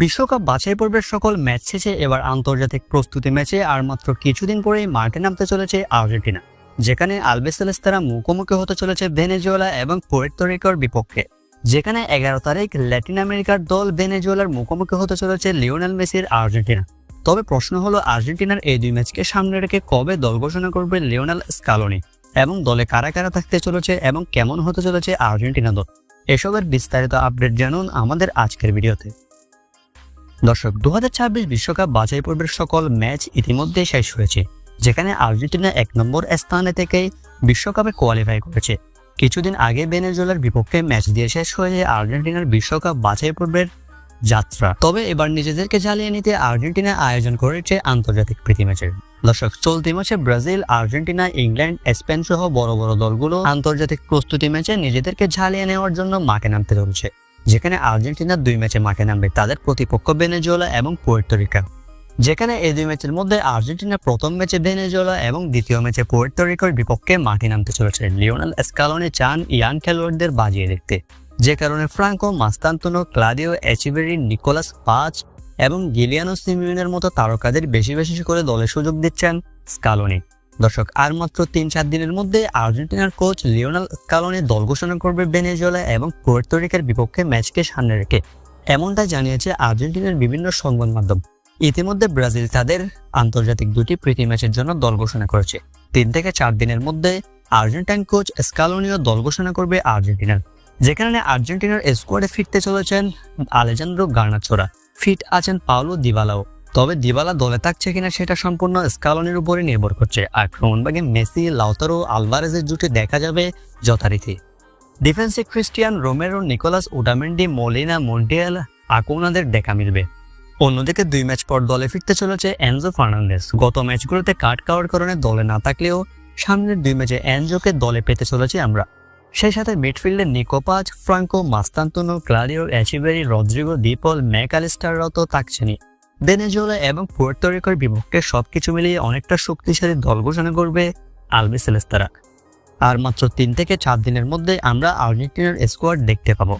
বিশ্বকাপ বাছাই পর্বের সকল ম্যাচ শেষে এবার আন্তর্জাতিক প্রস্তুতি ম্যাচে আর মাত্র কিছুদিন পরেই মাঠে নামতে চলেছে আর্জেন্টিনা, যেখানে আলবেসেলেস্তারা মুখোমুখি হতে চলেছে ভেনেজুয়েলা এবং পোর্তোরিকোর বিপক্ষে। যেখানে এগারো তারিখ ল্যাটিন আমেরিকার দল ভেনেজুয়েলার মুখোমুখি হতে চলেছে লিওনেল মেসির আর্জেন্টিনা। তবে প্রশ্ন হলো, আর্জেন্টিনার এই দুই ম্যাচকে সামনে রেখে কবে দল ঘোষণা করবে লিওনেল স্কালোনি? এবং দলে কারা কারা থাকতে চলেছে এবং কেমন হতে চলেছে আর্জেন্টিনা দল? এসবের বিস্তারিত আপডেট জানুন আমাদের আজকের ভিডিওতে। দর্শক দু বিশ্বকাপ বাছাই পর্বের সকল ম্যাচ ইতিমধ্যে শেষ হয়েছে, যেখানে আর্জেন্টিনা এক নম্বর স্থানে থেকেই বিশ্বকাপে কোয়ালিফাই করেছে। কিছুদিন আগে ভেনেজুয়েলার বিপক্ষে ম্যাচ দিয়ে শেষ হয়েছে আর্জেন্টিনার বিশ্বকাপ বাছাই পর্বের যাত্রা। তবে এবার নিজেদেরকে জ্বালিয়ে নিতে আর্জেন্টিনা আয়োজন করেছে আন্তর্জাতিক প্রীতি ম্যাচের দর্শক, চলতি মাসে ব্রাজিল, আর্জেন্টিনা, ইংল্যান্ড, স্পেন সহ বড় বড় দলগুলো আন্তর্জাতিক প্রস্তুতি ম্যাচে নিজেদেরকে ঝালিয়ে নেওয়ার জন্য মাঠে নামতে চলছে যেখানে আর্জেন্টিনা দুই ম্যাচে মাঠে নামবে তাদের প্রতিপক্ষ ভেনেজুয়েলা এবং পোর্তোরিকা যেখানে এই দুই ম্যাচের মধ্যে আর্জেন্টিনা প্রথম ম্যাচে ভেনেজুয়েলা এবং দ্বিতীয় ম্যাচে পোর্তোরিকোর বিপক্ষে মাঠে নামতে চলেছে। লিওনাল স্কালোনে চান ইয়ান খেলোয়াড়দের বাজিয়ে দেখতে, যে কারণে ফ্রাঙ্কো মাস্তান্তনো ক্লাডিও এচিবেরি, নিকোলাস পাঁচ এবং গিলিয়ানো সিমিউনের মতো তারকাদের বেশি বেশি করে দলে সুযোগ দিচ্ছেন স্কালোনি। দর্শক, আর মাত্র তিন চার দিনের মধ্যে আর্জেন্টিনার কোচ লিওনাল স্কালোনি দল ঘোষণা করবে ভেনেজুয়েলা এবং পোর্তোরিকার বিপক্ষে ম্যাচকে সামনে রেখে। এমনটা জানিয়েছে আর্জেন্টিনার বিভিন্ন সংবাদ মাধ্যম। ইতিমধ্যে ব্রাজিল তাদের আন্তর্জাতিক দুটি প্রীতি ম্যাচের জন্য দল ঘোষণা করেছে। তিন থেকে চার দিনের মধ্যে আর্জেন্টাইন কোচ স্কালোনিও দল ঘোষণা করবে আর্জেন্টিনার, যেখানে আর্জেন্টিনার স্কোয়াডে ফিরতে চলেছেন আলেজান্দ্রো গার্নাচোরা ফিট আছেন পাওলো দিবালাও। তবে দিবালা দলে থাকছে কিনা সেটা সম্পূর্ণ স্কালনের উপরে নির্ভর করছে। আর আক্রমণভাগে মেসি, লাউতারো, আলভারেজের জুটে দেখা যাবে যথারীতি। ডিফেন্সে Cristian Romero, Nicolas Otamendi Molina Montiel, আকুনাদের দেখা মিলবে। অন্যদিকে দুই ম্যাচ পর দলে ফিরতে চলেছে এনজো ফার্নান্ডেস গত ম্যাচগুলোতে কাট খাওয়ার কারণে দলে না থাকলেও সামনের দুই ম্যাচে এনজোকে দলে পেতে চলেছি আমরা। সেই সাথে মিডফিল্ডে নিকোপাজ ফ্রাঙ্কো মাস্তান্তনো ক্লাডিও এচিবেরি, রদ্রিগো দিপল ম্যাকালিস্টাররাও তো থাকছেনই। ভেনেজুয়েলা এবং পুয়ের্তোরিকোর বিপক্ষে সবকিছু মিলিয়ে অনেকটা শক্তিশালী দল ঘোষণা করবে আলবি সেলেস্তারা। আর মাত্র তিন থেকে চার দিনের মধ্যে আমরা আর্জেন্টিনার স্কোয়াড দেখতে পাবো।